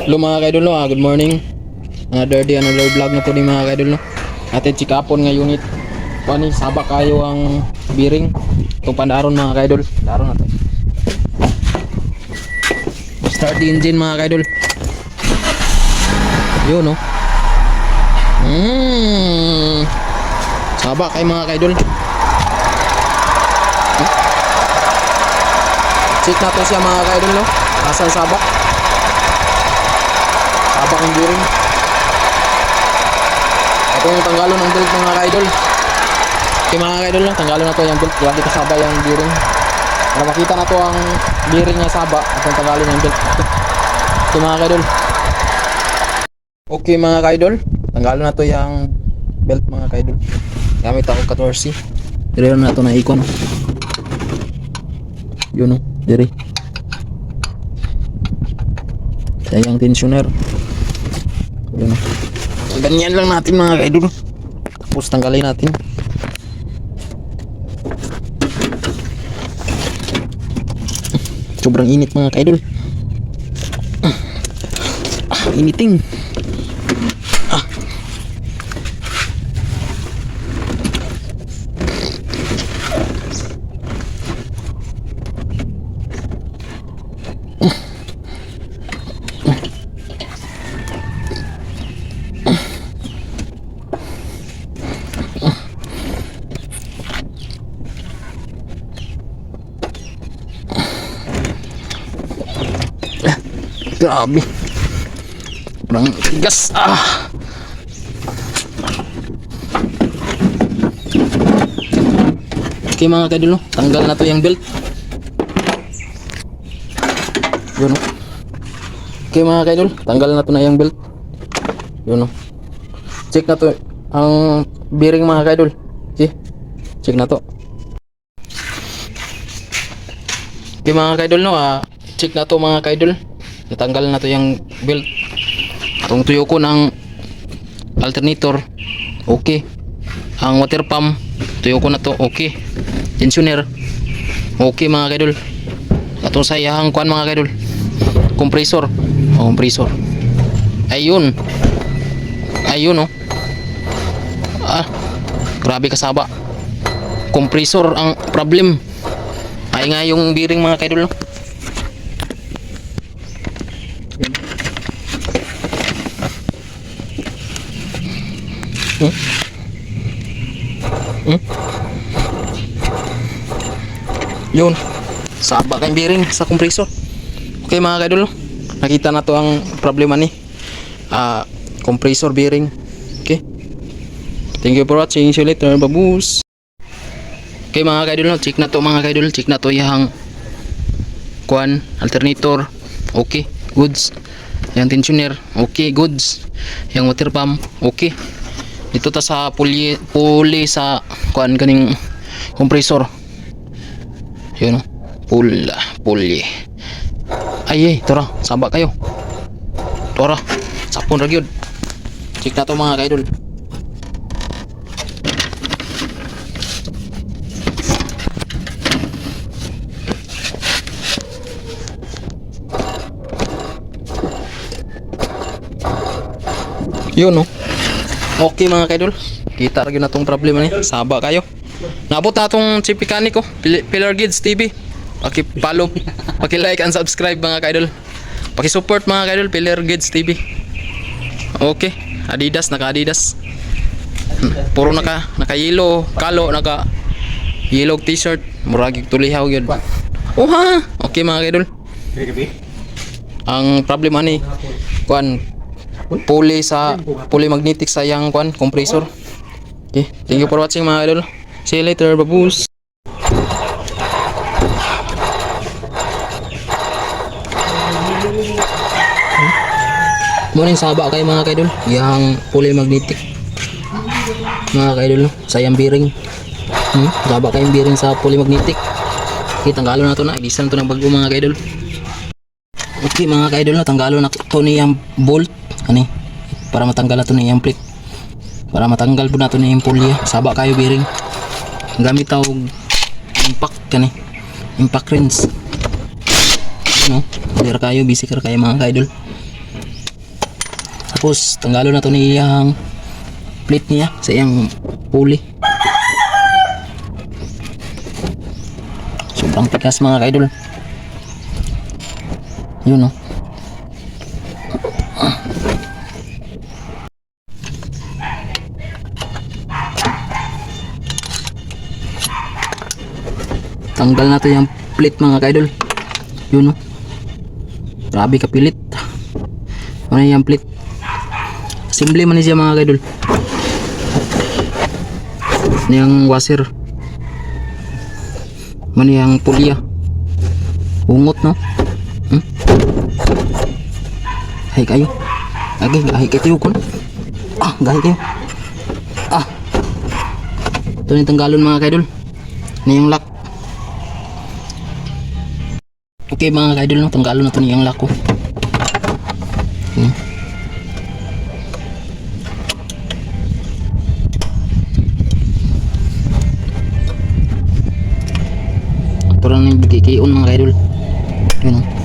Hello mga kaidol no, ah, good morning. Another day, another vlog na po ni mga kaidol no. Atin chikapon nga unit. Pani, sabak kayo ang bearing. Itong pandaron mga kaidol. Daron na to. Start the engine mga kaidol. Yun no. Mm. Sabak kay mga kaidol. Check na to siya mga kaidol no. Asan sabak? Sabak ang bearing. Itong tanggalon ng belt mga kaidol. Okay mga kaidol no, tanggalon na to yung belt. Lagi kasaba yung bearing. Para makita na to ang bearing nga saba at yung tanggalon ng belt. Okay mga kaidol. Okay mga kaidol, tanggalon na to yung belt mga kaidol. Gamit ako 14. Dire na to na ikon. Yun o, dire. Sayang tensioner. Yun. Ganyan lang natin mga kaidol. Tapos tanggalin natin. Sobrang init mga kaidol. Ah, initing. Grabe. Sobrang tigas. Ah. Okay mga kadilo, tanggal na to yung belt. Yun oh. Okay mga kadol, tanggal na to na yung belt. Yun oh. Check na to ang bearing mga kadol. Okay. Check na to. Okay mga kaidol no, ah, check na to mga kaidol. Natanggal na to yung belt. Itong tuyo ko ng alternator. Okay. Ang water pump, tuyo ko na to. Okay. Tensioner. Okay mga kaidol. Atong sayahang kuan mga kaidol. Compressor. Oh, compressor. Ayun. Ayun oh. Ah, grabe kasaba. Compressor ang problem. Ay nga yung bearing mga kaidol no. Hmm? Hmm? Yun. Saba kayong bearing sa compressor. Okay mga kaidol. Nakita na to ang problema ni. Ah, compressor bearing. Okay. Thank you for watching. See you later. Babus. Okay mga kaidol, check na to mga kaidol, check na to yung kuan, alternator, okay, goods. Yung tensioner, okay, goods. Yung water pump, okay. Dito ta sa puli, puli sa kuan kaning compressor. Yun, pula, puli. Ay, ay, tara, saba kayo. Tara, sapon ra gyud. Check na to mga kaidol. Yun no. Okay mga kaidol. Kita rin na tong problema ni. Saba kayo. Nabot na tong si Picaniko. Pil- Pillar Kids TV. Paki-follow. Paki-like and subscribe mga kaidol. Paki-support mga kaidol. Pillar Kids TV. Okay. Adidas. Naka Adidas. Puro naka naka yellow kalo naka yellow t-shirt murag tulihaw yun oh ha okay mga kaidol ang problema ni kuan pulley sa pulley magnetic sa yang kuan compressor. Okay thank you for watching mga idol. See you later babus. Morning saba kay mga kaidol. Yang pulley magnetic. Mga kaidol sayang bearing. Hmm? saba kay bearing sa pulley magnetic. Okay tanggalo na to na. Ibisan to ng bago mga kaidol. Okay mga ka-idol tanggalo na to niyang bolt ani para matanggal na to niyang plate. Para matanggal po na to niyang pulya. Saba kayo bearing. Gamit tawag impact kani. Impact wrench. No, dira kayo busy kar kayo mga ka-idol. Tapos tanggalon na to ni iyang plate niya sa iyang pulley. Sobrang tigas mga kaidol. Yun oh. Tanggal na to yung plate mga kaidol. Yun oh. Grabe kapilit. Ano yung plate? Simple man siya mga kaidol. Ano yung washer? Ano yung pulya? Ungot no? Hmm? Hay kayo. Agi, gahi kayo ko. Ah, gahi kayo. Ah. Ito na yung tanggalon mga kaidol. Ano yung lock? Okay mga kaidol, no? tanggalon na ito niyang lock ko. Hmm. Ito lang yung bigay kayon mga kaidol. Yun o.